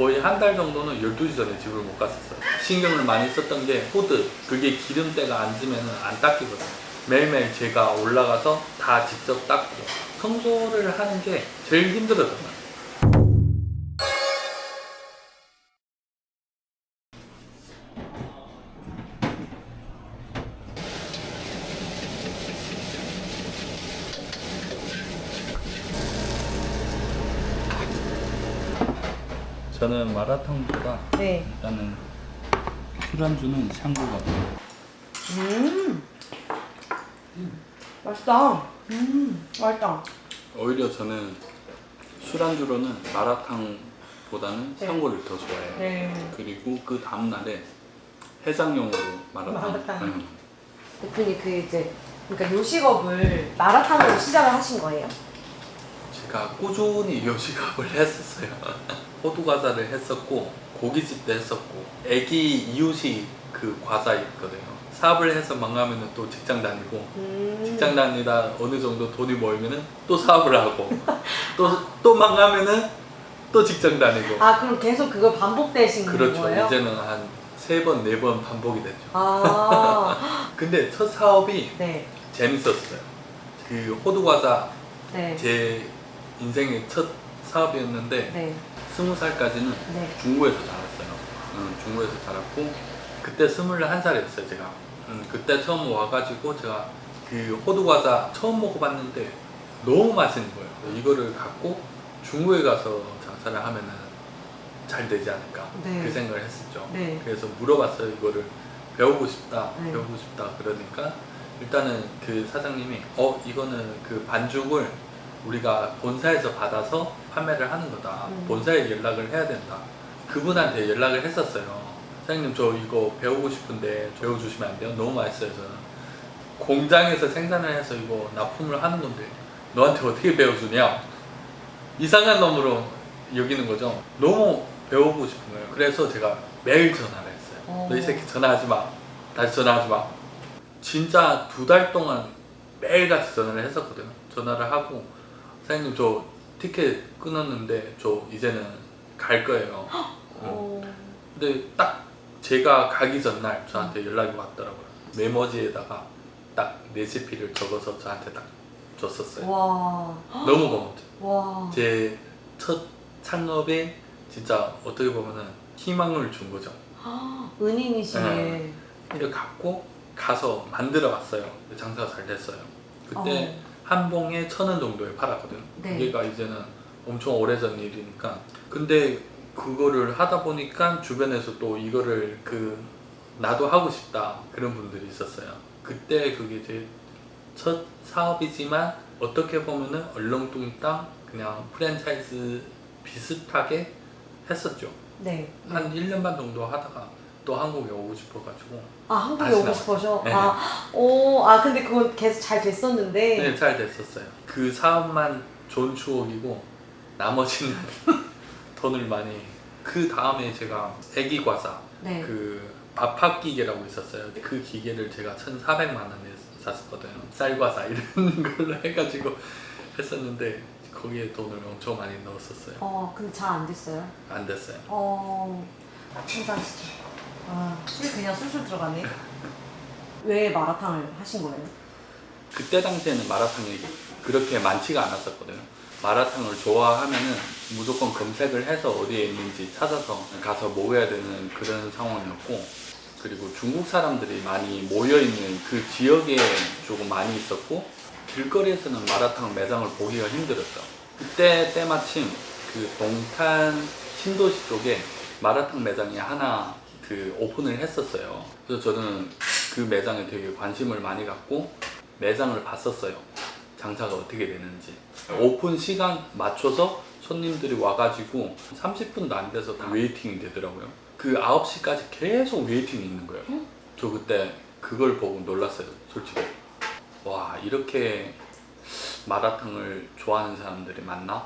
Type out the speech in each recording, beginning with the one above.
거의 한 달 정도는 12시 전에 집을 못 갔었어요. 신경을 많이 썼던 게 후드, 그게 기름때가 앉으면 안 닦이거든요. 매일매일 제가 올라가서 다 직접 닦고 청소를 하는 게 제일 힘들었거든요. 저는 마라탕보다 네. 일단은 술안주는 샹궈가 음. 맛있다. 음. 맛있다. 오히려 저는 술안주로는 마라탕보다는 네. 샹궈를 더 좋아해요. 네. 그리고 그 다음 날에 해장용으로 마라탕. 마라탕. 음. 대표님 그 이제 그러니까 요식업을 마라탕으로 시작을 하신 거예요? 제가 꾸준히 요식업을 했었어요. 호두 과자를 했었고 고깃집도 했었고 애기 이웃이 그 과자 있거든요. 사업을 해서 망하면 또 직장 다니고 음. 직장 다니다 어느 정도 돈이 모이면은 또 사업을 하고 또 또 망하면은 또 직장 다니고 아 그럼 계속 그걸 반복되신 그렇죠. 거예요? 이제는 한 세 번 네 번 반복이 됐죠. 아. 근데 첫 사업이 네. 재밌었어요. 그 호두 과자 네. 제 인생의 첫 사업이었는데 네. 스무 살까지는 네. 중고에서 자랐어요. 응, 중고에서 자랐고 그때 스물한 살이었어요 제가. 응, 그때 처음 와가지고 제가 그 호두 과자 처음 먹어봤는데 너무 맛있는 거예요. 이거를 갖고 중고에 가서 장사를 하면은 잘 되지 않을까 네. 그 생각을 했었죠. 네. 그래서 물어봤어요 이거를 배우고 싶다 네. 배우고 싶다 그러니까 일단은 그 사장님이 어 이거는 그 반죽을 우리가 본사에서 받아서 판매를 하는 거다. 음. 본사에 연락을 해야 된다. 그분한테 연락을 했었어요. 사장님 저 이거 배우고 싶은데 배워주시면 안 돼요? 너무 맛있어요 저는. 공장에서 생산을 해서 이거 납품을 하는 건데 너한테 어떻게 배워주냐? 이상한 놈으로 여기는 거죠. 너무 배우고 싶은 거예요. 그래서 제가 매일 전화를 했어요. 어. 너이 새끼 전화하지 마. 다시 전화하지 마. 진짜 두 달 동안 매일같이 전화를 했었거든요. 전화를 하고 사장님 저 티켓 끊었는데 저 이제는 갈 거예요 어. 근데 딱 제가 가기 전날 저한테 연락이 왔더라고요 메모지에다가 딱 레시피를 적어서 저한테 딱 줬었어요 와. 너무 고맙죠 와. 제 첫 창업에 진짜 어떻게 보면은 희망을 준 거죠. 은인이시네. 네. 이를 갖고 가서 만들어 봤어요. 장사가 잘 됐어요. 그때 어. 한 봉에 천 원 정도에 팔았거든요. 네. 그게가 이제는 엄청 오래전 일이니까. 근데 그거를 하다 보니까 주변에서 또 이거를 그 나도 하고 싶다 그런 분들이 있었어요. 그때 그게 제 첫 사업이지만 어떻게 보면은 얼렁뚱땅 그냥 프랜차이즈 비슷하게 했었죠. 네. 한 1년 반 정도 하다가 또 한국에 오고 싶어가지고 아 한국에 다시 오고 나왔어요. 싶어서. 네. 아, 오, 아 근데 그건 계속 잘 됐었는데. 네, 잘 됐었어요. 그 사업만 좋은 추억이고 나머지는 돈을 많이 그 다음에 제가 애기 과자 네. 그 밥합 기계라고 있었어요. 그 기계를 제가 1,400만 원에 샀었거든요. 쌀과자 이런 걸로 해가지고 했었는데 거기에 돈을 엄청 많이 넣었었어요. 어, 근데 잘 안 됐어요. 안 됐어요. 어, 한잔하시죠. 아, 술 그냥 술술 들어가네. 왜 마라탕을 하신 거예요? 그때 당시에는 마라탕이 그렇게 많지가 않았었거든요. 마라탕을 좋아하면은 무조건 검색을 해서 어디에 있는지 찾아서 가서 먹어야 되는 그런 상황이었고 그리고 중국 사람들이 많이 모여있는 그 지역에 조금 많이 있었고 길거리에서는 마라탕 매장을 보기가 힘들었죠. 그때 때마침 그 동탄 신도시 쪽에 마라탕 매장이 하나 그 오픈을 했었어요. 그래서 저는 그 매장에 되게 관심을 많이 갖고 매장을 봤었어요. 장사가 어떻게 되는지. 오픈 시간 맞춰서 손님들이 와가지고 30분도 안 돼서 다 웨이팅이 되더라고요. 그 9시까지 계속 웨이팅이 있는 거예요. 저 그때 그걸 보고 놀랐어요, 솔직히. 와, 이렇게 마라탕을 좋아하는 사람들이 많나?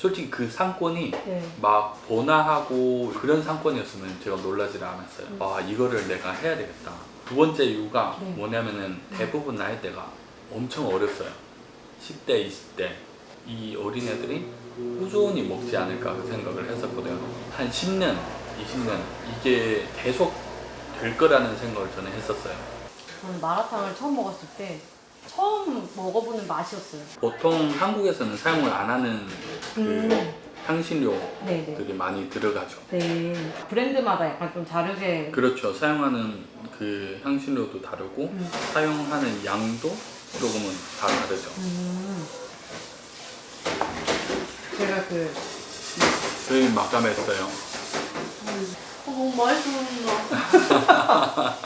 솔직히 그 상권이 네. 막 번화하고 그런 상권이었으면 제가 놀라지를 않았어요. 음. 아 이거를 내가 해야 되겠다. 두 번째 이유가 네. 뭐냐면은 대부분 나이 대가 엄청 어렸어요. 10대, 20대 이 어린애들이 꾸준히 먹지 않을까 그 생각을 했었거든요. 한 10년, 20년 이게 계속 될 거라는 생각을 저는 했었어요. 저는 마라탕을 처음 먹었을 때 처음 먹어보는 맛이었어요. 보통 한국에서는 사용을 안 하는 그 음. 향신료들이 네네. 많이 들어가죠. 네. 브랜드마다 약간 좀 다르게. 그렇죠. 사용하는 그 향신료도 다르고 음. 사용하는 양도 조금은 다 다르죠. 음. 제가 그 저희 마감했어요. 어, 너무 맛있어.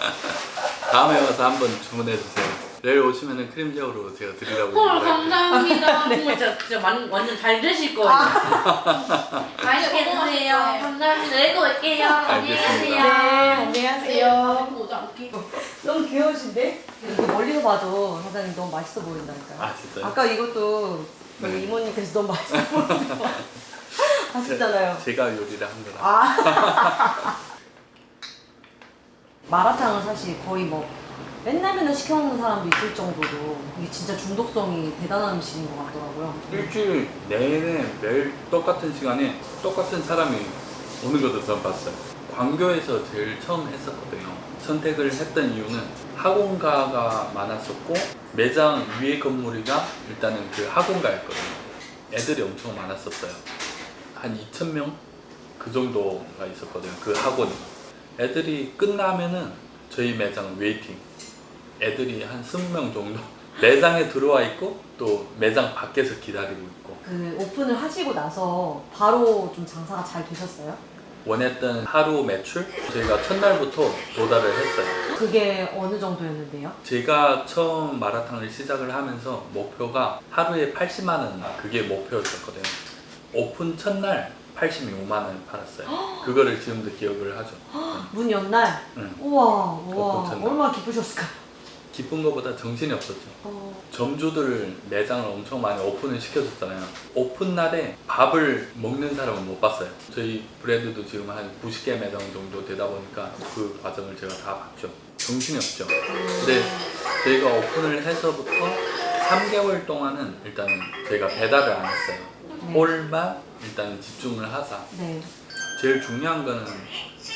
다음에 와서 한번 주문해 주세요. 내일 오시면은 크림새우로 제가 드리라고 헐. 감사합니다. 정말 진짜, 진짜 완, 완전 잘 드실 거예요. 맛있게 드세요. 감사합니다. 내일 또 올게요. 알겠습니다. 안녕하세요. 오지 않게. 너무 귀여우신데? 이거 멀리서 봐도 사장님 너무 맛있어 보인다니까요. 아 진짜요? 아까 이것도 저희 네. 이모님께서 너무 맛있어 보인다고 하셨잖아요. 제 가 요리를 한 거라. 아. 마라탕은 사실 거의 뭐 맨날 맨날 시켜 먹는 사람도 있을 정도로 이게 진짜 중독성이 대단한 음식인 것 같더라고요. 일주일 내내 매일 똑같은 시간에 똑같은 사람이 오는 것도 처음 봤어요. 광교에서 제일 처음 했었거든요. 선택을 했던 이유는 학원가가 많았었고 매장 위에 건물이가 일단은 그 학원가였거든요. 애들이 엄청 많았었어요. 한 2천 명그 정도가 있었거든요. 그 학원이. 애들이 끝나면은 저희 매장 웨이팅. 애들이 한 20명 정도 매장에 들어와 있고 또 매장 밖에서 기다리고 있고 그 오픈을 하시고 나서 바로 좀 장사가 잘 되셨어요? 원했던 하루 매출 저희가 첫날부터 도달을 했어요. 그게 어느 정도였는데요? 제가 처음 마라탕을 시작을 하면서 목표가 하루에 80만 원 그게 목표였었거든요. 오픈 첫날 86만 원 팔았어요. 그거를 지금도 기억을 하죠. 문 연날? 응. 우와, 오픈 우와. 얼마나 기쁘셨을까? 기쁜 것보다 정신이 없었죠. 어, 점주들 매장을 엄청 많이 오픈을 시켜줬잖아요. 오픈 날에 밥을 먹는 사람은 못 봤어요. 저희 브랜드도 지금 한 90개 매장 정도 되다 보니까 그 과정을 제가 다 봤죠. 정신이 없죠. 근데 저희가 오픈을 해서부터 3개월 동안은 일단은 저희가 배달을 안 했어요. 네. 홀만 일단 집중을 하자. 네. 제일 중요한 거는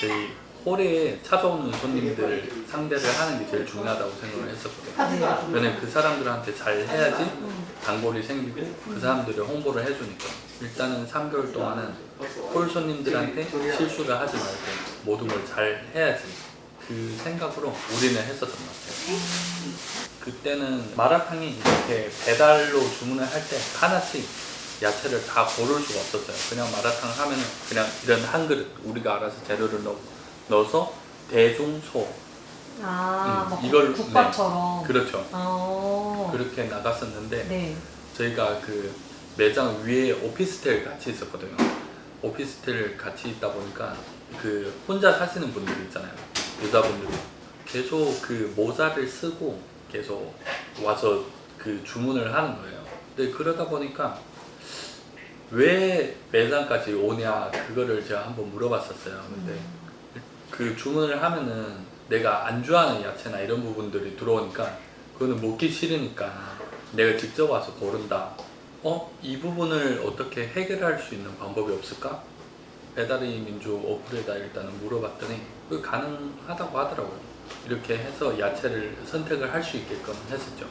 저희 홀에 찾아오는 손님들 상대를 하는 게 제일 중요하다고 생각을 했었거든요. 네. 왜냐면 그 사람들한테 잘 해야지 음. 단골이 생기고 그 사람들이 홍보를 해주니까 일단은 3개월 동안은 홀 손님들한테 실수를 하지 말고 모든 걸 잘 해야지 그 생각으로 우리는 했었던 것 같아요 그때는 마라탕이 이렇게 배달로 주문을 할 때 하나씩 야채를 다 고를 수가 없었어요 그냥 마라탕 하면은 그냥 이런 한 그릇 우리가 알아서 재료를 넣, 넣어서 대중소 아, 음, 막 이걸- 국밥처럼. 그렇죠 어. 그렇게 나갔었는데 네. 저희가 그 매장 위에 오피스텔 같이 있었거든요. 오피스텔 같이 있다 보니까 그 혼자 사시는 분들 있잖아요. 여자분들이 계속 그 모자를 쓰고 계속 와서 그 주문을 하는 거예요. 근데 그러다 보니까 왜 매장까지 오냐 그거를 제가 한번 물어봤었어요. 근데 그 주문을 하면은 내가 안 좋아하는 야채나 이런 부분들이 들어오니까 그거는 먹기 싫으니까 내가 직접 와서 고른다. 어? 이 부분을 어떻게 해결할 수 있는 방법이 없을까? 배달의 민족 어플에다 일단은 물어봤더니 그 가능하다고 하더라고요. 이렇게 해서 야채를 선택을 할 수 있게끔 했었죠.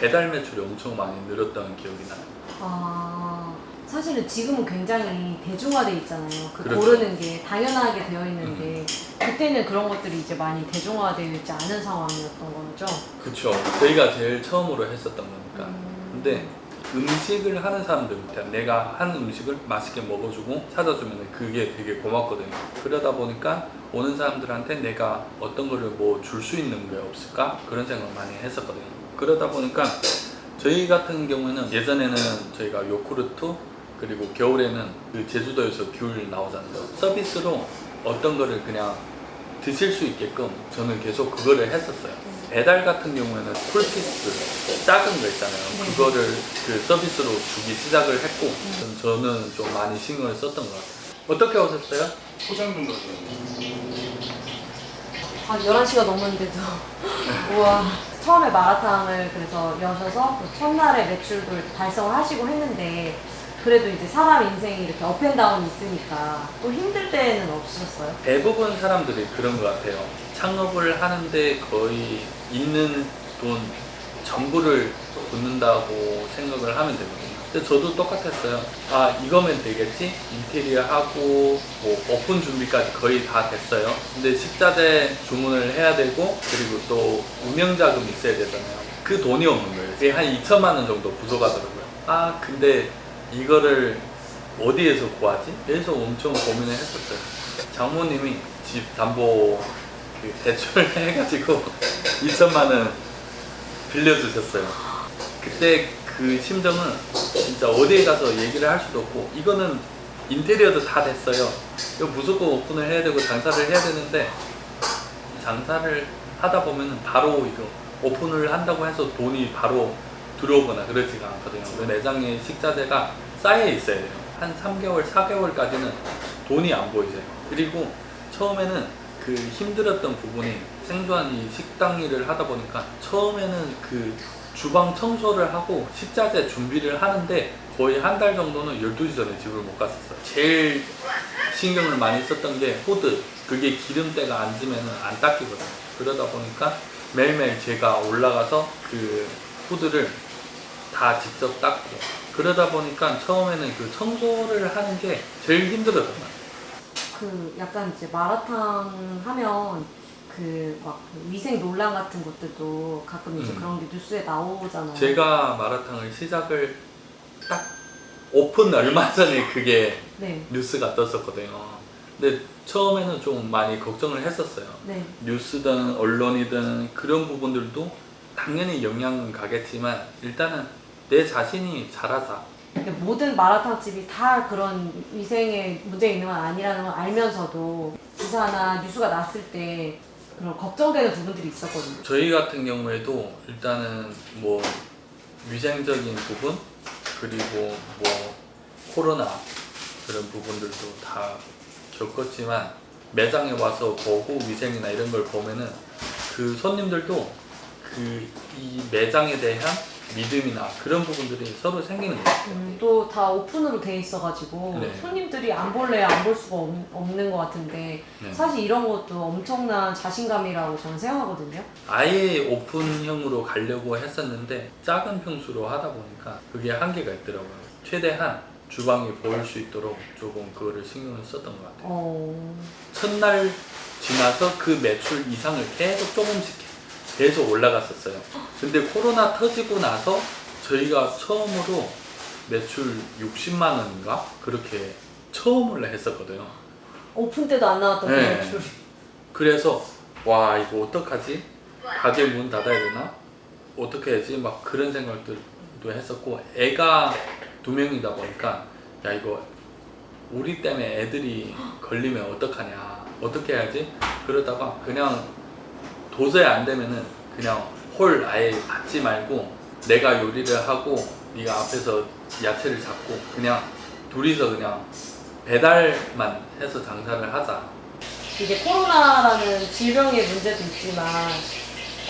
배달 매출이 엄청 많이 늘었던 기억이 나요. 아, 사실은 지금은 굉장히 대중화돼 있잖아요. 그 그렇죠. 음. 고르는 게 당연하게 되어 있는데 그때는 그런 것들이 이제 많이 대중화되어 있지 않은 상황이었던 거죠. 그쵸. 저희가 제일 처음으로 했었던 거니까. 음. 근데 음식을 하는 사람들한테 내가 한 음식을 맛있게 먹어주고 찾아주면 그게 되게 고맙거든요. 그러다 보니까 오는 사람들한테 내가 어떤 거를 뭐 줄 수 있는 게 없을까? 그런 생각 많이 했었거든요. 그러다 보니까 저희 같은 경우에는 예전에는 저희가 요구르트 그리고 겨울에는 그 제주도에서 귤 나오잖아요. 서비스로 어떤 거를 그냥 드실 수 있게끔 저는 계속 그거를 했었어요. 배달 같은 경우에는 쿨피스 작은 거 있잖아요. 네. 그거를 그 서비스로 주기 시작을 했고 저는 좀 많이 신경을 썼던 것 같아요. 어떻게 오셨어요? 포장 좀 가져요. 아, 11시가 넘었는데도. 우와. 처음에 마라탕을 그래서 여셔서 그 첫날에 매출도 달성을 하시고 했는데 그래도 이제 사람 인생이 이렇게 업앤다운이 있으니까 또 힘들 때는 없으셨어요? 대부분 사람들이 그런 것 같아요. 창업을 하는데 거의 있는 돈 전부를 붓는다고 생각을 하면 되거든요. 근데 저도 똑같았어요. 아, 이거면 되겠지? 인테리어 하고, 뭐, 오픈 준비까지 거의 다 됐어요. 근데 식자재 주문을 해야 되고, 그리고 또 운영자금 있어야 되잖아요. 그 돈이 없는 거예요. 그게 한 2천만 원 정도 부족하더라고요. 아, 근데 이거를 어디에서 구하지? 그래서 엄청 고민을 했었어요. 장모님이 집 담보 그 대출 해가지고 2천만 원 빌려주셨어요. 그때 그 심정은 진짜 어디에 가서 얘기를 할 수도 없고 이거는 인테리어도 다 됐어요. 이거 무조건 오픈을 해야 되고 장사를 해야 되는데 장사를 하다 보면 바로 이거 오픈을 한다고 해서 돈이 바로 들어오거나 그러지가 않거든요. 그 내장에 식자재가 쌓여 있어야 돼요. 한 3개월, 4개월까지는 돈이 안 보이세요. 그리고 처음에는 그 힘들었던 부분이 생소한 이 식당 일을 하다 보니까 처음에는 그 주방 청소를 하고 식자재 준비를 하는데 거의 한 달 정도는 12시 전에 집을 못 갔었어요. 제일 신경을 많이 썼던 게 호드. 그게 기름때가 앉으면 안 닦이거든요. 그러다 보니까 매일매일 제가 올라가서 그 후드를 다 직접 닦고 그러다 보니까 처음에는 그 청소를 하는 게 제일 힘들었거든요. 그 약간 이제 마라탕 하면 그 막 위생 논란 같은 것들도 가끔 이제 음. 그런 게 뉴스에 나오잖아요. 제가 마라탕을 시작을 딱 오픈 얼마 전에 그게 네, 뉴스가 떴었거든요. 근데 처음에는 좀 많이 걱정을 했었어요. 네, 뉴스든 언론이든 그런 부분들도 당연히 영향은 가겠지만 일단은 내 자신이 잘하자. 근데 모든 마라탕 집이 다 그런 위생에 문제 있는 건 아니라는 걸 알면서도 기사나 뉴스가 났을 때 그런 걱정되는 부분들이 있었거든요. 저희 같은 경우에도 일단은 뭐 위생적인 부분 그리고 뭐 코로나 그런 부분들도 다 겪었지만 매장에 와서 보고 위생이나 이런 걸 보면은 그 손님들도 그 이 매장에 대한 믿음이나 그런 부분들이 서로 생기는 것 같아요. 음, 또 다 오픈으로 돼 있어가지고 네. 손님들이 안 볼래야 안 볼 수가 없, 없는 것 같은데 네. 사실 이런 것도 엄청난 자신감이라고 저는 생각하거든요. 아예 오픈형으로 가려고 했었는데 작은 평수로 하다 보니까 그게 한계가 있더라고요. 최대한 주방이 보일 수 있도록 조금 그거를 신경을 썼던 것 같아요. 어, 첫날 지나서 그 매출 이상을 계속 조금씩 계속 올라갔었어요. 근데 코로나 터지고 나서 저희가 처음으로 매출 60만 원인가 그렇게 처음으로 했었거든요. 오픈 때도 안 나왔던 네. 그 매출. 그래서 와 이거 어떡하지? 가게 문 닫아야 되나? 어떻게 해야지? 막 그런 생각들도 했었고 애가 두 명이다 보니까 야 이거 우리 때문에 애들이 걸리면 어떡하냐 어떻게 해야지? 그러다가 그냥 도저히 안 되면은 그냥 홀 아예 받지 말고 내가 요리를 하고 네가 앞에서 야채를 잡고 그냥 둘이서 그냥 배달만 해서 장사를 하자 이제 코로나라는 질병의 문제도 있지만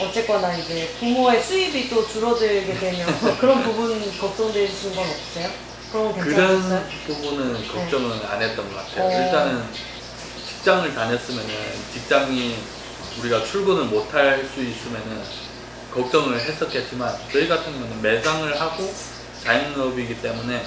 어쨌거나 이제 부모의 수입이 또 줄어들게 되면 그런 부분 걱정되시는 건 없으세요? 그런 건 그런 괜찮으셨어요? 부분은 걱정은 안 했던 것 같아요. 어. 일단은 직장을 다녔으면은 직장이 우리가 출근을 못 할 수 있으면은 걱정을 했었겠지만 저희 같은 경우는 매장을 하고 자영업이기 때문에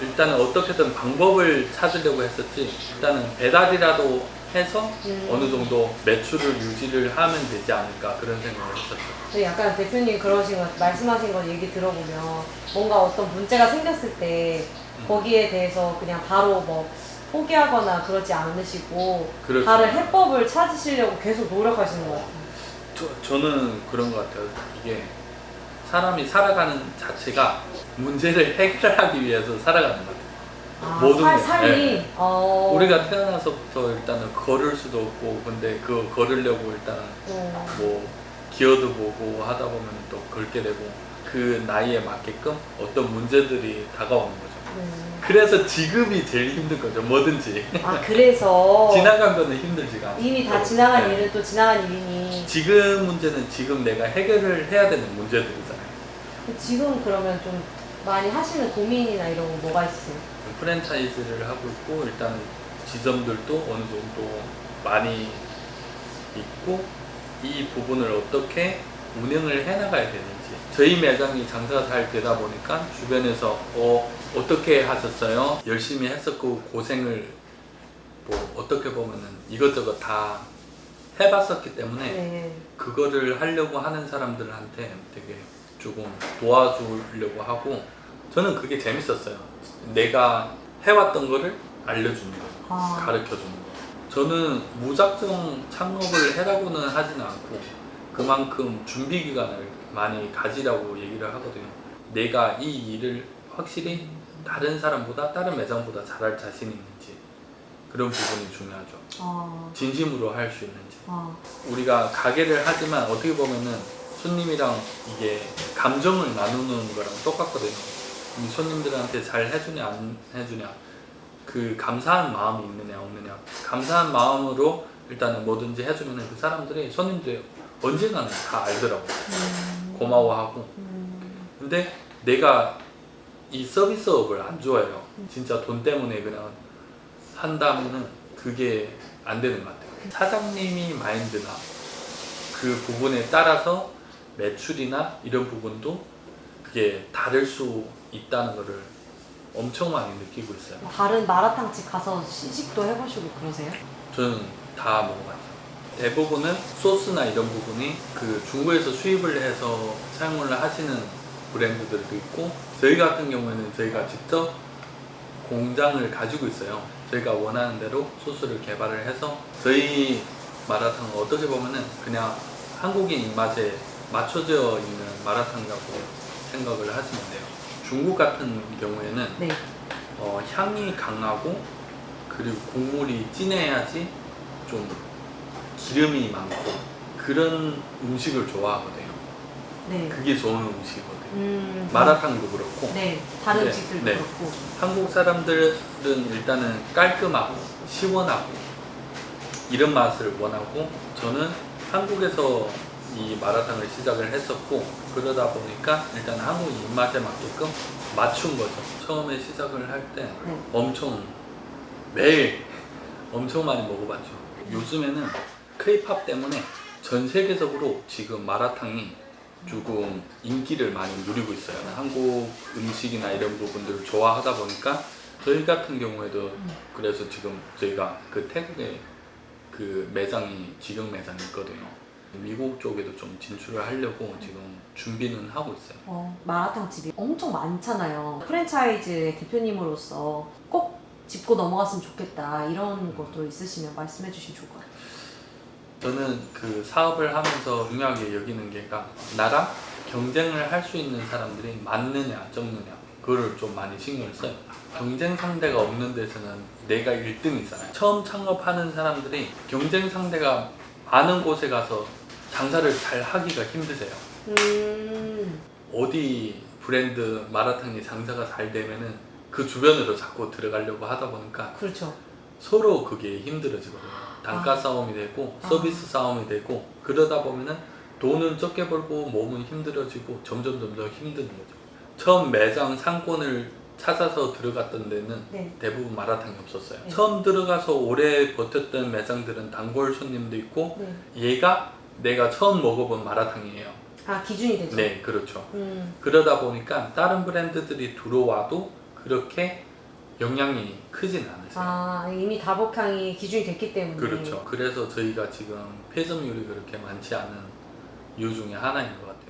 일단은 어떻게든 방법을 찾으려고 했었지 일단은 배달이라도 해서 음. 어느 정도 매출을 유지를 하면 되지 않을까 그런 생각을 했었죠. 근데 약간 대표님 그러신 거 말씀하신 거 얘기 들어보면 뭔가 어떤 문제가 생겼을 때 음. 거기에 대해서 그냥 바로 뭐 포기하거나 그러지 않으시고 그렇죠. 다른 해법을 찾으시려고 계속 노력하시는 것 같아요. 저, 저는 그런 것 같아요. 이게 사람이 살아가는 자체가 문제를 해결하기 위해서 살아가는 것 같아요. 아, 모든 살, 게. 삶이 네. 어... 우리가 태어나서부터 일단은 걸을 수도 없고 근데 그 걸으려고 일단은 어... 뭐 기어도 보고 하다 보면 또 걸게 되고 그 나이에 맞게끔 어떤 문제들이 다가오는 거죠. 음. 그래서 지금이 제일 힘든 거죠. 뭐든지 아 그래서 지나간 거는 힘들지가 않아요. 이미 다 지나간 네. 일은 또 지나간 일이니 지금 문제는 지금 내가 해결을 해야 되는 문제들이잖아요. 지금 그러면 좀 많이 하시는 고민이나 이런 거 뭐가 있으세요? 프랜차이즈를 하고 있고 일단 지점들도 어느 정도 많이 있고 이 부분을 어떻게 운영을 해나가야 되는지 저희 매장이 장사가 잘 되다 보니까 주변에서 어 어떻게 하셨어요? 열심히 했었고 고생을 뭐 어떻게 보면은 이것저것 다 해봤었기 때문에 네. 그거를 하려고 하는 사람들한테 되게 조금 도와주려고 하고 저는 그게 재밌었어요. 내가 해왔던 거를 알려주는 거, 아. 가르쳐 주는 거. 저는 무작정 창업을 해라고는 하진 않고 그만큼 준비 기간을 많이 가지라고 얘기를 하거든요. 내가 이 일을 확실히 다른 사람보다 다른 매장보다 잘할 자신이 있는지 그런 부분이 중요하죠. 아. 진심으로 할 수 있는지. 아. 우리가 가게를 하지만 어떻게 보면은 손님이랑 이게 감정을 나누는 거랑 똑같거든요. 이 손님들한테 잘 해주냐 안 해주냐 그 감사한 마음이 있느냐 없느냐 감사한 마음으로 일단은 뭐든지 해주면 그 사람들이 손님들이 언젠가는 다 알더라고 음. 고마워하고 음. 근데 내가 이 서비스업을 안 좋아해요 진짜 돈 때문에 그냥 한다면은 그게 안 되는 것 같아요 사장님이 마인드나 그 부분에 따라서 매출이나 이런 부분도 그게 다를 수 있다는 거를 엄청 많이 느끼고 있어요 다른 마라탕집 가서 시식도 해보시고 그러세요? 저는 다 먹어봤죠 대부분은 소스나 이런 부분이 그 중국에서 수입을 해서 사용을 하시는 브랜드들도 있고 저희 같은 경우에는 저희가 직접 공장을 가지고 있어요. 저희가 원하는 대로 소스를 개발을 해서 저희 마라탕은 어떻게 보면은 그냥 한국인 입맛에 맞춰져 있는 마라탕이라고 생각을 하시면 돼요. 중국 같은 경우에는 네. 어, 향이 강하고 그리고 국물이 진해야지 좀 기름이 많고 그런 음식을 좋아하거든요. 네. 그게 좋은 음식이거든요. 음. 마라탕도 그렇고 네. 다른 네, 음식들도 네. 그렇고. 한국 사람들은 일단은 깔끔하고 시원하고 이런 맛을 원하고 저는 한국에서 이 마라탕을 시작을 했었고 그러다 보니까 일단 한국 입맛에 맞게끔 맞춘 거죠. 처음에 시작을 할 때 네. 엄청 매일 엄청 많이 먹어봤죠. 요즘에는 K-팝 때문에 전 세계적으로 지금 마라탕이 조금 인기를 많이 누리고 있어요. 한국 음식이나 이런 부분들을 좋아하다 보니까 저희 같은 경우에도 그래서 지금 저희가 그 태국에 그 매장이 직영 매장이 있거든요. 미국 쪽에도 좀 진출을 하려고 지금 준비는 하고 있어요. 어, 마라탕 집이 엄청 많잖아요. 프랜차이즈의 대표님으로서 꼭 짚고 넘어갔으면 좋겠다 이런 것도 있으시면 말씀해 주시면 좋을 것 같아요. 저는 그 사업을 하면서 중요하게 여기는 게가 나랑 경쟁을 할 수 있는 사람들이 많느냐 적느냐 그거를 좀 많이 신경을 써요. 경쟁 상대가 없는 데서는 내가 1등이잖아요. 처음 창업하는 사람들이 경쟁 상대가 많은 곳에 가서 장사를 잘 하기가 힘드세요. 음. 어디 브랜드 마라탕이 장사가 잘 되면은 그 주변으로 자꾸 들어가려고 하다 보니까 그렇죠. 서로 그게 힘들어지거든요. 단가 아. 싸움이 되고 아. 서비스 싸움이 되고 그러다 보면은 돈은 적게 벌고 몸은 힘들어지고 점점 점점 힘드는 거죠. 처음 매장 상권을 찾아서 들어갔던 데는 네. 대부분 마라탕이 없었어요. 네. 처음 들어가서 오래 버텼던 매장들은 단골 손님도 있고 네. 얘가 내가 처음 먹어본 마라탕이에요. 아 기준이 되죠. 네, 그렇죠. 음. 그러다 보니까 다른 브랜드들이 들어와도 그렇게 영향이 크진 않으세요. 아 이미 다복향이 기준이 됐기 때문에. 그렇죠. 그래서 저희가 지금 폐점률이 그렇게 많지 않은 이유 중에 하나인 것 같아요.